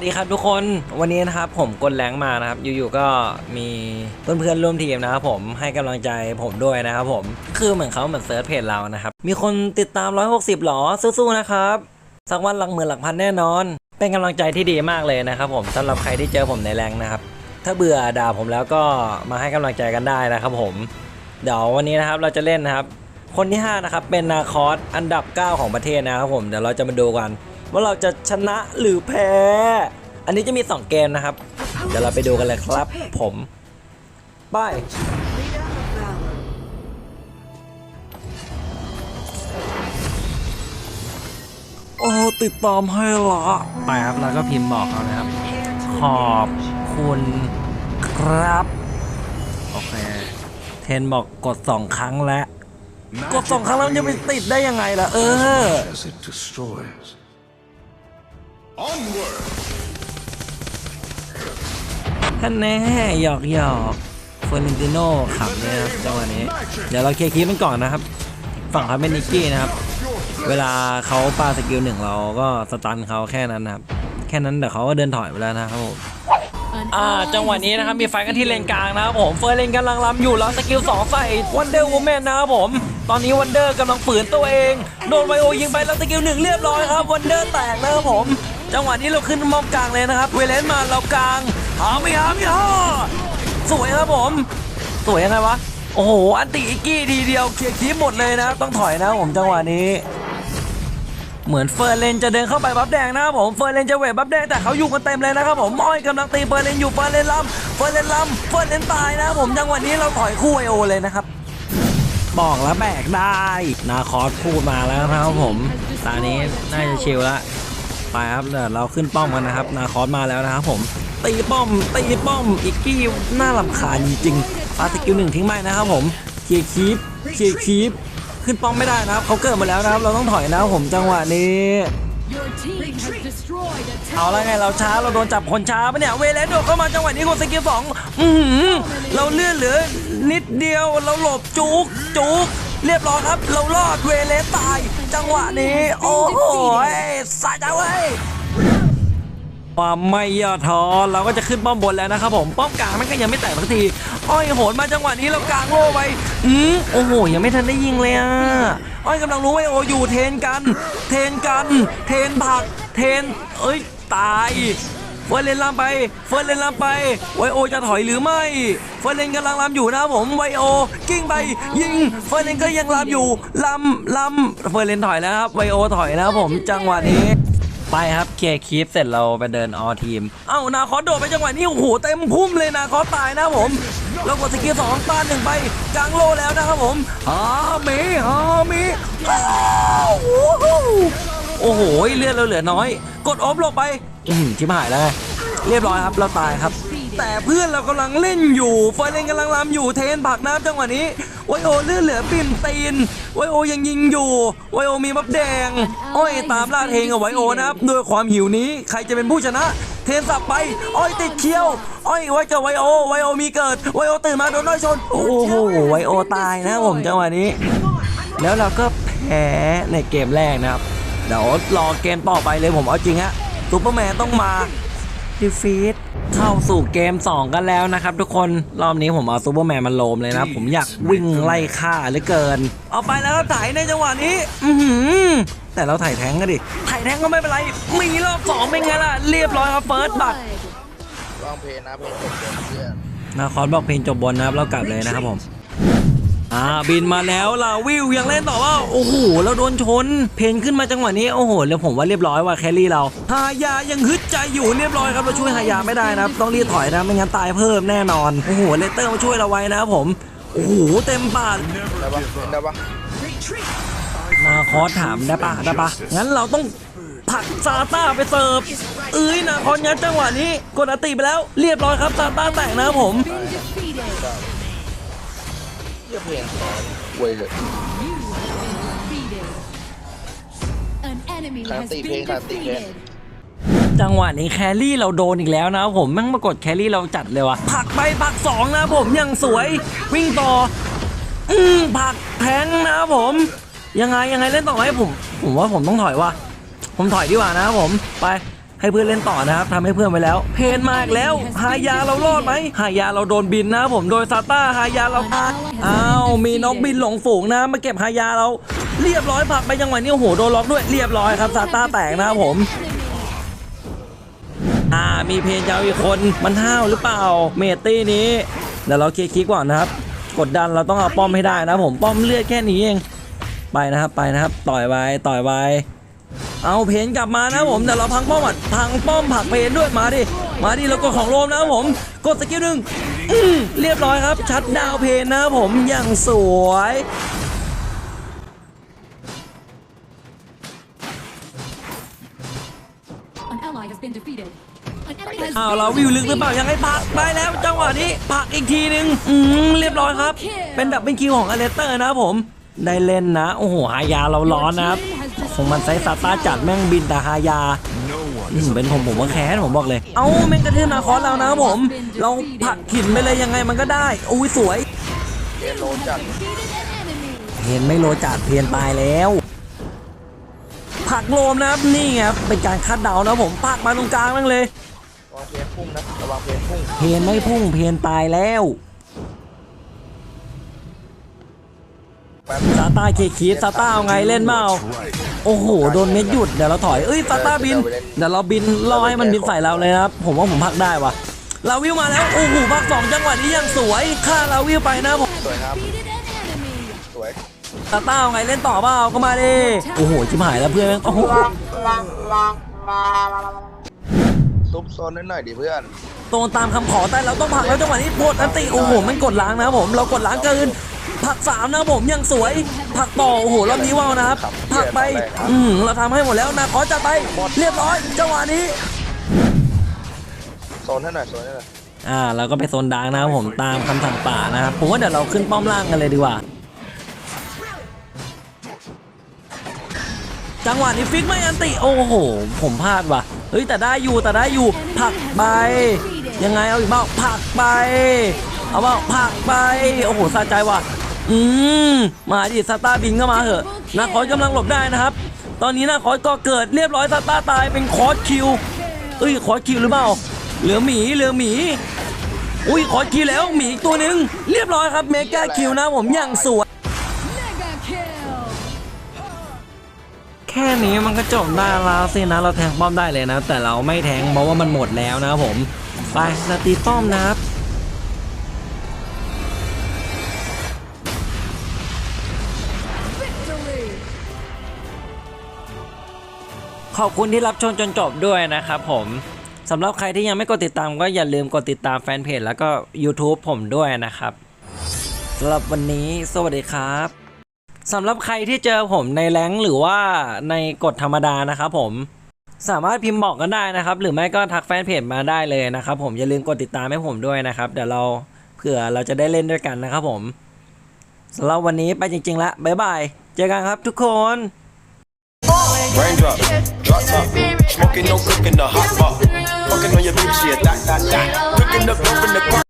สดีครับทุกคนวันนี้นะครับผมกดแรงมานะครับ อยู่ๆก็มีเพื่อนๆร่วมทีมนะครับผมให้กำลังใจผมด้วยนะครับผมคือเหมือนเขาเหมือนเซิร์ชเพจเรานะครับ มีคนติดตาม 160หรอสู้ๆนะครับสักวันหลักหมื่นหลักพันแน่นอน เป็นกำลังใจที่ดีมากเลยนะครับผมสำหรับใครที่เจอผมในแรงนะครับ ถ้าเบื่อด่าผมแล้วก็มาให้กำลังใจกันได้นะครับผมเดี๋ยววันนี้นะครับเราจะเล่นนะครับ คนที่5นะครับเป็นนาคอสอันดับ 9 ของประเทศนะครับผมเดี๋ยวเราจะมาดูกัน ว่าเราจะชนะหรือแพ้ อันนี้จะมี 2 เกมนะครับ เดี๋ยวเราไปดูกันเลยครับ ผมไปโอ้ติดตามให้ละไปครับแล้วก็พิมพ์บอกเขานะครับ ขอบคุณครับ โอเค เทนบอกกด2ครั้งแล้ว กด2ครั้งแล้วมันจะไปติดได้ยังไงล่ะ เออ as it destroys. Onward! ท่านแน่หยอกหยอกเฟอร์นินติโน่ขำเนี่ยครับจังหวะนี้ เดี๋ยวเราเคลียร์คลิปมันก่อนนะครับ ฝั่งเขาเป็นนิกกี้นะครับ เวลาเขาปาสกิลหนึ่งเราก็สตันเขาแค่นั้นนะครับ แค่นั้นเดี๋ยวเขาก็เดินถอยไปแล้วนะครับผมอ่าจังหวะนี้นะครับมีไฟกันที่เลนกลางนะครับผมเฟอร์เลนกำลังลำอยู่แล้วสกิล2ใส่วันเดอร์วูแมนนะครับผม ตอนนี้วันเดอร์กำลังฝืนตัวเอง โดนไวโอยิงไปแล้วสกิลหนึ่งเรียบร้อยครับวันเดอร์แตกนะครับผม จังหวะนี้เราขึ้นมอมกลางเลยนะครับ เวเลนมาเรากลางหาไม่หาไม่หาสวยครับผม สวยยังไงวะ โอ้โห อันติอิกกี้ทีเดียวเคลียร์คลิปหมดเลยนะ ต้องถอยนะผมจังหวะนี้ เหมือนเฟิร์นเลนจะเดินเข้าไปบัฟแดงนะครับผม เฟิร์นเลนจะเวทบัฟแดงแต่เขาอยู่กันเต็มเลยนะครับผม อ้อยกำลังตีเฟิร์นเลนอยู่ เฟิร์นเลนลำเฟิร์นเลนลำเฟิร์นเลนตายนะครับผม จังหวะนี้เราถอยคู่ไอโอเลยนะครับบอกแล้วแบกได้ นาคอสพูดมาแล้วนะครับผม ตอนนี้น่าจะชิลละ ไปครับเดี๋ยวเราขึ้นป้อมกันนะครับ นาคอสมาแล้วนะครับผม ตีป้อม ตีป้อม อีกกี้น่าลำคาญจริงๆปาสกิลหนึ่งทิ้งไปนะครับผมเคลียร์คีปเคลียร์คีปขึ้นป้อมไม่ได้นะครับเขาเกิดมาแล้วนะครับ เราต้องถอยนะครับผมจังหวะนี้เอาแล้วไงเราช้าเราโดนจับคนช้าปะเนี่ยเวเลสโดดเข้ามาจังหวะนี้กดสกิลสองอือหือเราเลื่อนเหลือนิดเดียวเราหลบจุกจุก เรียบร้อยครับ เรารอดเวเลสตาย จังหวะนี้ โอ้โหสายจังเว้ยความไม่ย่อท้อเราก็จะขึ้นป้อมบนแล้วนะครับผมป้อมกลางมันก็ยังไม่แตกสักทีอ้อยโหนมาจังหวะนี้เรากลางโล่ไปอืมโอ้โหยังไม่ทันได้ยิงเลยอะอ้อยกำลังรู้ว่าโออยู่เทนกัน เทนกัน เทนผัก เทน เอ้ยตาย เฟิร์นเลนลำไป เฟิร์นเลนลำไป ไวโอจะถอยหรือไม่ เฟิร์นเลนกำลังลำอยู่นะผม ไวโอ กิ้งไป ยิง เฟิร์นเลนก็ยังลำอยู่ลำลำเฟิร์นเลนถอยแล้วครับ ไวโอถอยนะครับผม จังหวะนี้ไปครับเคลียร์คีฟเสร็จเราไปเดินออทีม เอ้านาคอโดดไปจังหวะนี้โอ้โหเต็มพุ่มเลยนาคอตายนะผมเรากดสกิลสองต้านหนึ่งไปกลางโลแล้วนะครับผมฮาเมฮาเมอ้าว โอ้โหเลือดเราเหลือน้อย กดออฟลงไป อืมหายแล้ว เรียบร้อยครับเราตายครับ แต่เพื่อนเรากำลังเล่นอยู่ไฟเลนกำลังลำอยู่เทนผักน้ำจังหวะนี้ไวโอเลือดเหลือปิ่มตีนไวโอยังยิงอยู่ไวโอมีบัฟแดงอ้อยตามล่าเทงกับไวโอนะครับด้วยความหิวนี้ใครจะเป็นผู้ชนะเทนสับไป อ้อยติดเคี้ยว อ้อยไว้กับไวโอ ไวโอมีเกิด ไวโอตื่นมาโดนน้อยชน โอ้โห ไวโอตายนะผมจังหวะนี้ แล้วเราก็แพ้ในเกมแรกนะครับ เดี๋ยวรอเกมต่อไปเลยผมเอาจริงฮะซูเปอร์แมนต้องมาดิฟีดเข้าสู่เกม 2 กันแล้วนะครับทุกคนรอบนี้ผมเอาซูเปอร์แมนมาโลมเลยนะ ผมอยากวิ่งไล่ฆ่าเหลือเกิน เอาไปแล้วครับถ่ายในจังหวะนี้ อือหือแต่เราถ่ายแทงก็ดิ ถ่ายแทงก็ไม่เป็นไร มีรอบสองเป็นไงล่ะ เรียบร้อยครับเฟิร์สบัต blood. ลองเพลงนะเพลงจบบนเพื่อนนาคอนบอกเพลงจบบนนะครับเรากลับเลยนะครับผม อ่าบินมาแล้วลาวิวยังเล่นต่อว่าโอ้โหเราโดนชน เพนขึ้นมาจังหวะนี้โอ้โหแล้วผมว่าเรียบร้อยว่าแครี่เราฮายายังฮึดใจอยู่เรียบร้อยครับเราช่วยฮายาไม่ได้นะครับต้องรีบถอยนะไม่งั้นตายเพิ่มแน่นอนโอ้โหเลเตอร์มาช่วยเราไว้นะครับผมโอ้โหเต็มปากได้ปะได้ปะนาคอสถามได้ปะได้ปะงั้นเราต้องผลักซาต้าไปเสิร์ฟเอ้ยนาคอสยัดจังหวะนี้กดอัตติไปแล้ว เรียบร้อยครับซาต้าแตกนะครับผม Been defeated. เยี่ยเพลงขอเว้ยเลย You have been defeated. An enemy Khả has tỷ been phê, khả tỷ phê. defeated. จังหวะนี้แครี่เราโดนอีกแล้วนะครับผมแม่งมากดแครี่เราจัดเลยวะผลักไปผลักสองนะครับผมยังสวยวิ่งต่อ อืมผลักแทงนะครับผม ยังไงยังไงเล่นต่อไหมผม ผมว่าผมต้องถอยว่ะผมถอยดีกว่านะครับผมไป ให้เพื่อนเล่นต่อนะครับทำให้เพื่อนไปแล้ว เพนมากแล้วหายาเรารอดไหมหายาเราโดนบินนะผมโดยซาต้าหายาเราอ้าวมีน้องบินหลงฝูงนะมาเก็บหายาเราเรียบร้อยผักไปจังหวะนี้โอ้โหโดนล็อกด้วยเรียบร้อยครับซาต้าแตกนะครับผมอ่ามีเพนยาอีกคนมันห้าวหรือเปล่า เมตตี้นี้เดี๋ยวเราเคลียร์คลิกก่อนนะครับ กดดันเราต้องเอาป้อมให้ได้นะผมป้อมเลือดแค่นี้เอง ไปนะครับไปนะครับ ต่อยไปต่อยไป เอาเพนกลับมานะผมเดี๋ยวเราพังป้อมอะพังป้อมผลักเพนด้วยมาดิมาดิแล้วก็ของโรมนะครับผมกดสกิลหนึ่งอื้อเรียบร้อยครับ ชัดดาวน์เพนนะครับผมอย่างสวย An ally has been defeated. An enemy has อ้าวเราวิวลึกหรือเปล่ายังไงพักไปแล้วจังหวะนี้พักอีกทีนึงอืมเรียบร้อยครับ เป็นดับเป็นคิวของอเลสเตอร์นะครับผม ได้เล่นนะ โอ้โหหายาเราร้อนนะครับ คงมันไซส์ซาต้าจัดแม่งบินแต่หายาอืมเป็นผมผมว่าแค้นผมบอกเลย เอาแม่งกระทืบนาคอสเรานะครับผม เราผลักหินไปเลยยังไงมันก็ได้ อุ้ยสวยเกนโลจัด defeated an enemy. เพียนไม่โลจัดเพียนตายแล้วผลักโลมนะครับนี่ไงครับเป็นการคาดเดานะผมผลักมาตรงกลางแม่งเลยระวังเพนพุ่งนะระวังเพนพุ่งเพียนไม่พุ่งเพียนตายแล้ว ซาต้าเคคีซาต้าเอาไงเล่นเปล่าโอ้โหโดนเม็ดหยุดเดี๋ยวเราถอยเอ้ยซาต้าบินเดี๋ยวเราบินล่อให้มันบินใส่เราเลยนะครับผมว่าผมพักได้วะลาวิวมาแล้วโอ้โหพักสองจังหวะนี้ยังสวยฆ่าลาวิวไปนะผมสวยครับ Defeated an enemy. สวยซาต้าเอาไงเล่นต่อเปล่าก็มาดิโอ้โหชิบหายแล้วเพื่อนแม่งโอ้โหซุปโซนนิดหน่อยดิเพื่อนตรงตามคำขอแต่เราต้องผลักแล้วจังหวะนี้โพดอันติโอ้โหมันกดล้างนะครับผมเรากดล้างเกิน ผลักสามนะครับผมยังสวยผลักต่อโอ้โหรอบนี้ว่าวนะครับผลักไป อืมเราทำให้หมดแล้วนะขอจัดไป เรียบร้อยจังหวะนี้โซนให้หน่อยโซนให้หน่อยอ่าเราก็ไปโซนดาร์กนะครับผมตามคำสั่งป่านะครับผมว่าเดี๋ยวเราขึ้นป้อมล่างกันเลยดีกว่า จังหวะนี้ฟิกไม่อันติโอ้โห ผมพลาดว่ะเฮ้ยแต่ได้อยู่แต่ได้อยู่ผลักไป ยังไงเอาอีกบ้างผลักไป เอาบ้างผลักไปโอ้โหสะใจว่ะ อืมมาดิสตาร์บินก็มาเหอะนาคอสกำลังหลบได้นะครับ ตอนนี้นาคอสก็เกิดเรียบร้อยสตาร์ตายเป็นคอสคิวเอ้ยคอสคิวหรือเปล่าเหลือหมีเหลือหมีอุ้ยขอคิวแล้วหมีอีกตัวหนึ่งเรียบร้อยครับเมกาคิวนะผมอย่างสวย Mega kill. แค่นี้มันก็จบได้แล้วสินะเราแทงป้อมได้เลยนะ แต่เราไม่แทงเพราะว่ามันหมดแล้วนะครับผม ไปเราตีป้อมนะครับ ขอบคุณที่รับชมจนจบด้วยนะครับผมสำหรับใครที่ยังไม่กดติดตามก็อย่าลืมกดติดตามแฟนเพจแล้วก็ YouTube ผมด้วยนะครับสำหรับวันนี้สวัสดีครับสำหรับใครที่เจอผมในแรงหรือว่าในกฎธรรมดานะครับผมสามารถพิมพ์บอกกันได้นะครับ หรือไม่ก็ทักแฟนเพจมาได้เลยนะครับ ผมอย่าลืมกดติดตามให้ผมด้วยนะครับเดี๋ยวเราเผื่อเราจะได้เล่นด้วยกันนะครับผมสำหรับวันนี้ไปจริงๆแล้วบ๊ายบาย เจอกันครับทุกคน Raindrop, drop top, smoking no cooking the hot pot. Fucking on your bitch, yeah, that, that, that. Cooking up dope in the car.